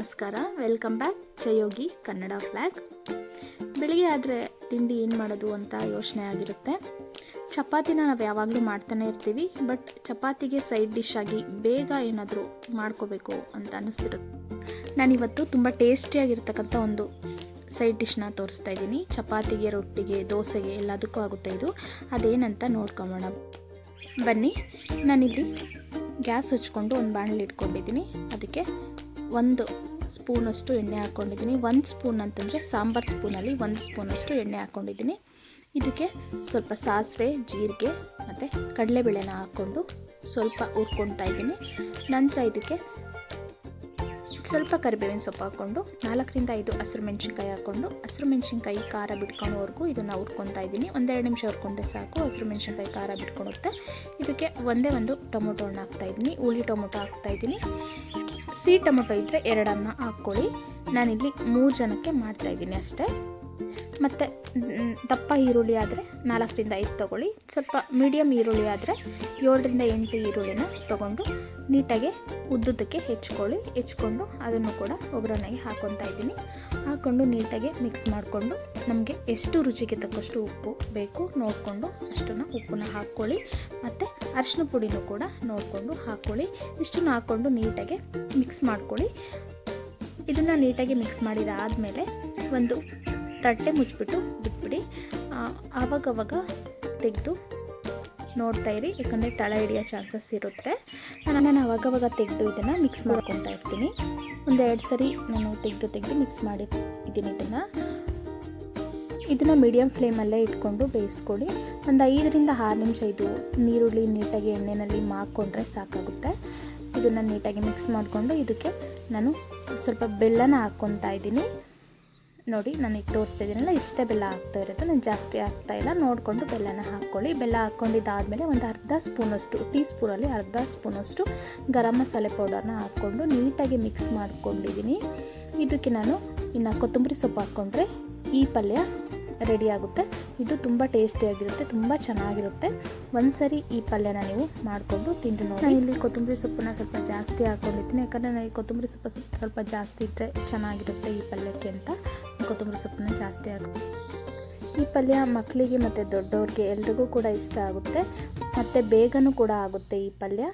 ನಮಸ್ಕಾರ. Welcome back ಜಯೋಗಿ Kannada flag ಬೆಳಿಗ್ಗೆ ಆದರೆ ತಿಂಡಿ ಏನು ಮಾಡೋದು ಅಂತ ಯೋಚನೆ ಆಗಿರುತ್ತೆ. ಚಪಾತಿನ ನಾವು ಯಾವಾಗಲೂ ಮಾಡ್ತಾನೆ ಇರ್ತೀವಿ ಬಟ್ ಚಪಾತಿಗೆ ಸೈಡ್ ಡಿಶ್ ಆಗಿ ಬೇಗ ಏನಾದರೂ ಮಾಡ್ಕೋಬೇಕು ಅಂತ ಅನ್ನಿಸ್ತಿರುತ್ತೆ ನಾನಿವತ್ತು ತುಂಬ ಟೇಸ್ಟಿಯಾಗಿರ್ತಕ್ಕಂಥ ಒಂದು ಸೈಡ್ ಡಿಶ್ನ ತೋರಿಸ್ತಾ ಇದ್ದೀನಿ. ಚಪಾತಿಗೆ, ರೊಟ್ಟಿಗೆ, ದೋಸೆಗೆ ಎಲ್ಲದಕ್ಕೂ ಆಗುತ್ತೆ ಇದು. ಅದೇನಂತ ನೋಡ್ಕೊಂಬೋಣ. ಬನ್ನಿ, ನಾನಿಲ್ಲಿ ಗ್ಯಾಸ್ ಹಚ್ಕೊಂಡು ಒಂದು ಬಾಣಲಿ ಇಟ್ಕೊಂಡಿದ್ದೀನಿ. ಅದಕ್ಕೆ ಒಂದು ಸ್ಪೂನಷ್ಟು ಎಣ್ಣೆ ಹಾಕ್ಕೊಂಡಿದ್ದೀನಿ ಒಂದು ಸ್ಪೂನ್ ಅಂತಂದರೆ ಸಾಂಬಾರು ಸ್ಪೂನಲ್ಲಿ ಒಂದು ಸ್ಪೂನಷ್ಟು ಎಣ್ಣೆ ಹಾಕ್ಕೊಂಡಿದ್ದೀನಿ ಇದಕ್ಕೆ ಸ್ವಲ್ಪ ಸಾಸಿವೆ, ಜೀರಿಗೆ ಮತ್ತು ಕಡಲೆಬೇಳೆನ ಹಾಕ್ಕೊಂಡು ಸ್ವಲ್ಪ ಹುರ್ಕೊಳ್ತಾ ಇದ್ದೀನಿ. ನಂತರ ಇದಕ್ಕೆ ಸ್ವಲ್ಪ ಕರಿಬೇವಿನ ಸೊಪ್ಪು ಹಾಕ್ಕೊಂಡು ನಾಲ್ಕರಿಂದ ಐದು ಹಸಿರು ಮೆಣಸಿನ್ಕಾಯಿ ಹಾಕ್ಕೊಂಡು ಹಸಿರು ಮೆಣಸಿನ್ಕಾಯಿ ಖಾರ ಬಿಟ್ಕೊಳ್ಳೋವರೆಗೂ ಇದನ್ನು ಹುರ್ಕೊತಾ ಇದ್ದೀನಿ. ಒಂದೆರಡು ನಿಮಿಷ ಹುರ್ಕೊಂಡ್ರೆ ಸಾಕು, ಹಸಿರು ಮೆಣಸಿನ್ಕಾಯಿ ಖಾರ ಬಿಟ್ಕೊಳುತ್ತೆ ಇದಕ್ಕೆ ಒಂದೇ ಒಂದು ಟೊಮೊಟೊ ಹಣ್ಣು ಹಾಕ್ತಾಯಿದ್ದೀನಿ ಹುಳಿ ಟೊಮೊಟೊ ಹಾಕ್ತಾಯಿದ್ದೀನಿ ಸಿಹಿ ಟೊಮೊಟೊ ಇದ್ದರೆ ಎರಡನ್ನ ಹಾಕ್ಕೊಳ್ಳಿ. ನಾನಿಲ್ಲಿ ಮೂರು ಜನಕ್ಕೆ ಮಾಡ್ತಾಯಿದ್ದೀನಿ ಅಷ್ಟೇ. ಮತ್ತು ದಪ್ಪ ಈರುಳ್ಳಿ ಆದರೆ ನಾಲ್ಕರಿಂದ ಐದು ತೊಗೊಳ್ಳಿ. ಸ್ವಲ್ಪ ಮೀಡಿಯಮ್ ಈರುಳ್ಳಿ ಆದರೆ ಏಳರಿಂದ ಎಂಟು ಈರುಳ್ಳಿನ ತೊಗೊಂಡು ನೀಟಾಗಿ ಉದ್ದುದಕ್ಕೆ ಹೆಚ್ಕೊಳ್ಳಿ. ಹೆಚ್ಕೊಂಡು ಅದನ್ನು ಕೂಡ ಒಗ್ಗರಣೆಗೆ ಹಾಕ್ಕೊತಾ ಇದ್ದೀನಿ. ಹಾಕ್ಕೊಂಡು ನೀಟಾಗಿ ಮಿಕ್ಸ್ ಮಾಡಿಕೊಂಡು ನಮಗೆ ಎಷ್ಟು ರುಚಿಗೆ ತಕ್ಕಷ್ಟು ಉಪ್ಪು ಬೇಕು ನೋಡಿಕೊಂಡು ಅಷ್ಟನ್ನು ಉಪ್ಪನ್ನ ಹಾಕ್ಕೊಳ್ಳಿ. ಮತ್ತು ಅರಿಶಿನ ಪುಡಿನೂ ಕೂಡ ನೋಡಿಕೊಂಡು ಹಾಕ್ಕೊಳ್ಳಿ ಇಷ್ಟನ್ನು ಹಾಕ್ಕೊಂಡು ನೀಟಾಗಿ ಮಿಕ್ಸ್ ಮಾಡ್ಕೊಳ್ಳಿ. ಇದನ್ನು ನೀಟಾಗಿ ಮಿಕ್ಸ್ ಮಾಡಿದಾದಮೇಲೆ ಒಂದು ತಟ್ಟೆ ಮುಚ್ಚಿಬಿಟ್ಟು ಬಿಟ್ಬಿಡಿ. ಆವಾಗವಾಗ ತೆಗೆದು ನೋಡ್ತಾ ಇರಿ, ಯಾಕಂದರೆ ತಳ ಹಿಡಿಯೋ ಚಾನ್ಸಸ್ ಇರುತ್ತೆ. ನಾನು ಅವಾಗವಾಗ ತೆಗೆದು ಇದನ್ನು ಮಿಕ್ಸ್ ಮಾಡ್ಕೊತಾ ಇರ್ತೀನಿ. ಒಂದೆರಡು ಸರಿ ನಾನು ತೆಗೆದು ತೆಗೆದು ಮಿಕ್ಸ್ ಮಾಡಿ ಇದ್ದೀನಿ ಇದನ್ನು. ಇದನ್ನು ಮೀಡಿಯಮ್ ಫ್ಲೇಮಲ್ಲೇ ಇಟ್ಕೊಂಡು ಬೇಯಿಸ್ಕೊಳ್ಳಿ. ಒಂದು ಐದರಿಂದ ಆರು ನಿಮಿಷ ಇದು ನೀರುಳ್ಳಿ ನೀಟಾಗಿ ಎಣ್ಣೆಯಲ್ಲಿ ಮಾಕ್ಕೊಂಡ್ರೆ ಸಾಕಾಗುತ್ತೆ. ಇದನ್ನು ನೀಟಾಗಿ ಮಿಕ್ಸ್ ಮಾಡಿಕೊಂಡು ಇದಕ್ಕೆ ನಾನು ಸ್ವಲ್ಪ ಬೆಲ್ಲನ ಹಾಕ್ಕೊತಾ ಇದ್ದೀನಿ. ನೋಡಿ, ನಾನು ಈಗ ತೋರಿಸ್ತಾ ಇದ್ದೀನಲ್ಲ, ಇಷ್ಟೇ ಬೆಲ್ಲ ಹಾಕ್ತಾ ಇರೋದು. ನಾನು ಜಾಸ್ತಿ ಹಾಕ್ತಾ ಇಲ್ಲ. ನೋಡಿಕೊಂಡು ಬೆಲ್ಲನ ಹಾಕ್ಕೊಳ್ಳಿ. ಬೆಲ್ಲ ಹಾಕ್ಕೊಂಡಿದ್ದಾದಮೇಲೆ ಒಂದು ಅರ್ಧ ಸ್ಪೂನಷ್ಟು, ಟೀ ಸ್ಪೂನಲ್ಲಿ ಅರ್ಧ ಸ್ಪೂನಷ್ಟು ಗರಂ ಮಸಾಲೆ ಪೌಡರ್ನ ಹಾಕ್ಕೊಂಡು ನೀಟಾಗಿ ಮಿಕ್ಸ್ ಮಾಡ್ಕೊಂಡಿದ್ದೀನಿ. ಇದಕ್ಕೆ ನಾನು ಇನ್ನು ಕೊತ್ತಂಬರಿ ಸೊಪ್ಪು ಹಾಕ್ಕೊಂಡ್ರೆ ಈ ಪಲ್ಯ ರೆಡಿ ಆಗುತ್ತೆ. ಇದು ತುಂಬ ಟೇಸ್ಟಿಯಾಗಿರುತ್ತೆ ತುಂಬ ಚೆನ್ನಾಗಿರುತ್ತೆ. ಒಂದ್ಸರಿ ಈ ಪಲ್ಯನ ನೀವು ಮಾಡಿಕೊಂಡು ತಿಂದು ನೋಡಿ. ನಾನು ಇಲ್ಲಿ ಕೊತ್ತಂಬರಿ ಸೊಪ್ಪನ್ನ ಸ್ವಲ್ಪ ಜಾಸ್ತಿ ಹಾಕ್ಕೊಂಡಿದ್ದೀನಿ ಯಾಕಂದರೆ ನನಗೆ ಕೊತ್ತಂಬರಿ ಸೊಪ್ಪು ಸ್ವಲ್ಪ- ಸ್ವಲ್ಪ ಜಾಸ್ತಿ ಇಟ್ಟರೆ ಚೆನ್ನಾಗಿರುತ್ತೆ ಈ ಪಲ್ಯಕ್ಕೆ ಅಂತ. ಕೊತ್ತಂಬರಿ ಸೊಪ್ಪನ್ನ ಜಾಸ್ತಿ ಹಾಕಿ, ಈ ಪಲ್ಯ ಮಕ್ಕಳಿಗೆ ಮತ್ತು ದೊಡ್ಡವ್ರಿಗೆ ಎಲ್ರಿಗೂ ಕೂಡ ಇಷ್ಟ ಆಗುತ್ತೆ. ಮತ್ತು ಬೇಗನೂ ಕೂಡ ಆಗುತ್ತೆ ಈ ಪಲ್ಯ.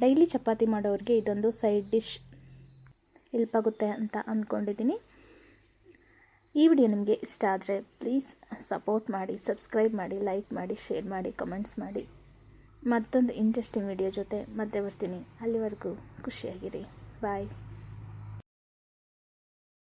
ಡೈಲಿ ಚಪಾತಿ ಮಾಡೋರಿಗೆ ಇದೊಂದು ಸೈಡ್ ಡಿಶ್ ಹೆಲ್ಪ್ ಆಗುತ್ತೆ ಅಂತ ಅಂದ್ಕೊಂಡಿದ್ದೀನಿ ಈ ವಿಡಿಯೋ ನಿಮಗೆ ಇಷ್ಟ ಆದರೆ ಪ್ಲೀಸ್ ಸಪೋರ್ಟ್ ಮಾಡಿ, ಸಬ್ಸ್ಕ್ರೈಬ್ ಮಾಡಿ, ಲೈಕ್ ಮಾಡಿ, ಶೇರ್ ಮಾಡಿ, ಕಮೆಂಟ್ಸ್ ಮಾಡಿ. ಮತ್ತೊಂದು ಇಂಟ್ರೆಸ್ಟಿಂಗ್ ವಿಡಿಯೋ ಜೊತೆ ಮತ್ತೆ ಬರ್ತೀನಿ. ಅಲ್ಲಿವರೆಗೂ ಖುಷಿಯಾಗಿರಿ. ಬಾಯ್.